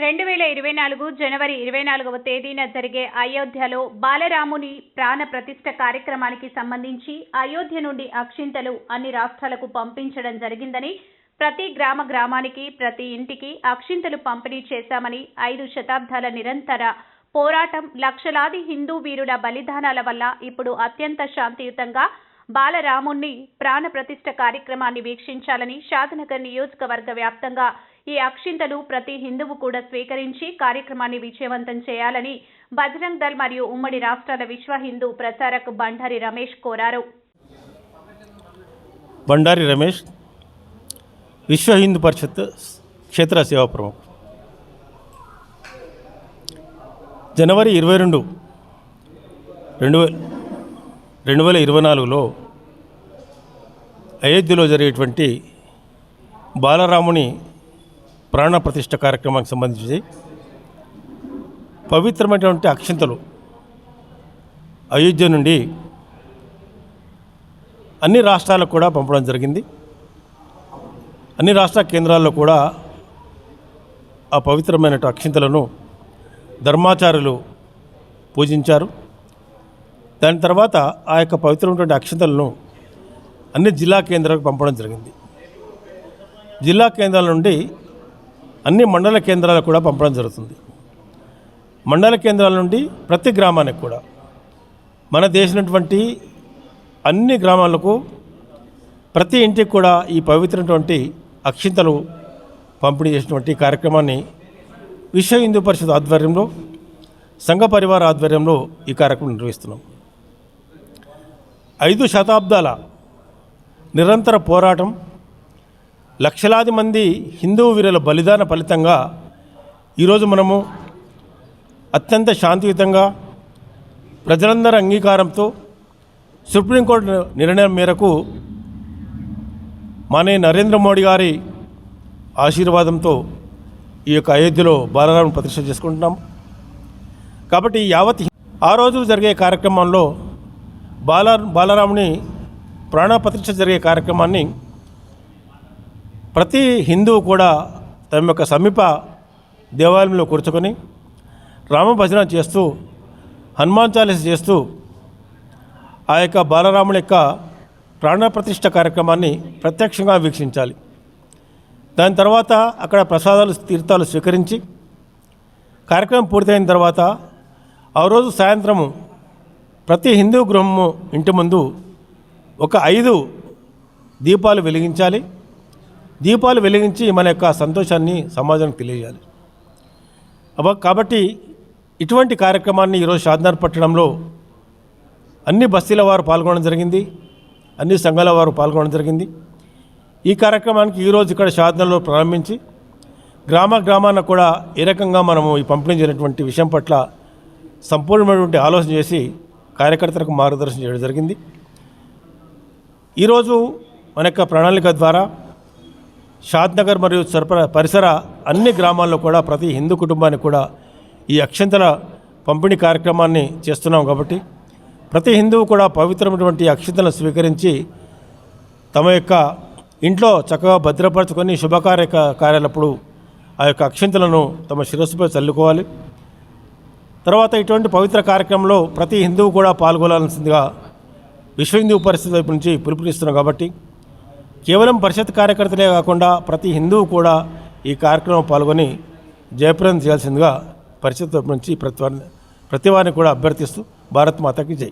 రెండు వేల ఇరవై నాలుగు జనవరి ఇరవై నాలుగవ తేదీన జరిగే అయోధ్యలో బాలరాముని ప్రాణ ప్రతిష్ట కార్యక్రమానికి సంబంధించి అయోధ్య నుండి అక్షింతలు అన్ని రాష్ట్రాలకు పంపించడం జరిగిందని ప్రతి గ్రామ గ్రామానికి ప్రతి ఇంటికి అక్షింతలు పంపిణీ చేశామని ఐదు శతాబ్దాల నిరంతర పోరాటం లక్షలాది హిందూ వీరుల బలిదానాల వల్ల ఇప్పుడు అత్యంత శాంతియుతంగా బాలరాముణ్ణి ప్రాణ ప్రతిష్ట కార్యక్రమాన్ని వీక్షించాలని షాద్నగర్ నియోజకవర్గ వ్యాప్తంగా ఈ అక్షింతలు ప్రతి హిందువు కూడా స్వీకరించి కార్యక్రమాన్ని విజయవంతం చేయాలని బజరంగ్ దళ్ మరియు ఉమ్మడి రాష్ట్రాల విశ్వ హిందూ ప్రచారక్ బండారి రమేష్ కోరారు. బండారి రమేష్ విశ్వ హిందూ పరిషత్ క్షేత్ర సేవా ప్రముఖ. జనవరి ఇరవై రెండు రెండు వే రెండు వేల ఇరవై నాలుగులో అయోధ్యలో జరిగేటువంటి బాలరాముని ప్రాణప్రతిష్ఠ కార్యక్రమానికి సంబంధించి పవిత్రమైనటువంటి అక్షింతలు అయోధ్య నుండి అన్ని రాష్ట్రాలకు కూడా పంపడం జరిగింది. అన్ని రాష్ట్ర కేంద్రాల్లో కూడా ఆ పవిత్రమైన అక్షింతలను ధర్మాచారులు పూజించారు. దాని తర్వాత ఆ యొక్క పవిత్రమైనటువంటి అక్షింతలను అన్ని జిల్లా కేంద్రాలకు పంపడం జరిగింది. జిల్లా కేంద్రాల నుండి అన్ని మండల కేంద్రాలకు కూడా పంపడం జరుగుతుంది. మండల కేంద్రాల నుండి ప్రతి గ్రామానికి కూడా. మన దేశమైనటువంటి అన్ని గ్రామాలకు ప్రతి ఇంటికి కూడా ఈ పవిత్రమైనటువంటి అక్షింతలు పంపిణీ చేసినటువంటి కార్యక్రమాన్ని విశ్వ హిందూ పరిషత్ ఆధ్వర్యంలో సంఘ పరివార ఆధ్వర్యంలో ఈ కార్యక్రమం నిర్వహిస్తున్నాం. ఐదు శతాబ్దాల నిరంతర పోరాటం లక్షలాది మంది హిందూ వీరుల బలిదాన ఫలితంగా ఈరోజు మనము అత్యంత శాంతియుతంగా ప్రజలందరి అంగీకారంతో సుప్రీంకోర్టు నిర్ణయం మేరకు మన నరేంద్ర మోడీ గారి ఆశీర్వాదంతో ఈ యొక్క అయోధ్యలో బాలరాముని ప్రతిష్ట చేసుకుంటున్నాం. కాబట్టి యావత్ ఆ రోజు జరిగే కార్యక్రమంలో బాల బాలరాముని ప్రాణప్రతిష్ఠ జరిగే కార్యక్రమాన్ని ప్రతి హిందువు కూడా తమ యొక్క సమీప దేవాలయంలో కూర్చుకొని రామభజన చేస్తూ హనుమాన్ చాలీస చేస్తూ ఆ యొక్క బాలరాముల యొక్క ప్రాణప్రతిష్ఠ కార్యక్రమాన్ని ప్రత్యక్షంగా వీక్షించాలి. దాని తర్వాత అక్కడ ప్రసాదాలు తీర్థాలు స్వీకరించి కార్యక్రమం పూర్తయిన తర్వాత ఆ రోజు సాయంత్రము ప్రతి హిందూ గృహము ఇంటి ముందు ఒక ఐదు దీపాలు వెలిగించాలి. దీపాలు వెలిగించి మన యొక్క సంతోషాన్ని సమాజానికి తెలియజేయాలి. అబ్బా కాబట్టి ఇటువంటి కార్యక్రమాన్ని ఈరోజు షాద్నార్ పట్టణంలో అన్ని బస్తీల వారు పాల్గొనడం జరిగింది అన్ని సంఘాల వారు పాల్గొనడం జరిగింది. ఈ కార్యక్రమానికి ఈరోజు ఇక్కడ షాద్నార్లో ప్రారంభించి గ్రామ గ్రామాన కూడా ఏ రకంగా మనము ఈ పంపిణీ చేసినటువంటి విషయం పట్ల సంపూర్ణమైనటువంటి ఆలోచన చేసి కార్యకర్తలకు మార్గదర్శనం చేయడం జరిగింది. ఈరోజు మన యొక్క ప్రణాళిక ద్వారా షాద్నగర్ మరియు సరఫర పరిసర అన్ని గ్రామాల్లో కూడా ప్రతి హిందూ కుటుంబానికి కూడా ఈ అక్షంతల పంపిణీ కార్యక్రమాన్ని చేస్తున్నాం కాబట్టి ప్రతి హిందువు కూడా పవిత్రమైనటువంటి అక్షంతలను స్వీకరించి తమ యొక్క ఇంట్లో చక్కగా భద్రపరచుకొని శుభకార్య కార్యాలప్పుడు ఆ యొక్క అక్షంతలను తమ శిరస్సుపై చల్లుకోవాలి. తర్వాత ఇటువంటి పవిత్ర కార్యక్రమంలో ప్రతి హిందువు కూడా పాల్గొనాల్సిందిగా విశ్వ హిందూ పరిస్థితి వైపు నుంచి పిలుపునిస్తున్నాం కాబట్టి కేవలం పరిషత్ కార్యకర్తలే కాకుండా ప్రతి హిందువు కూడా ఈ కార్యక్రమం పాల్గొని జయప్రదం చేయాల్సిందిగా పరిషత్ నుంచి ప్రతి వారిని ప్రతి వారిని కూడా అభ్యర్థిస్తూ భారత్ మాతకి జై.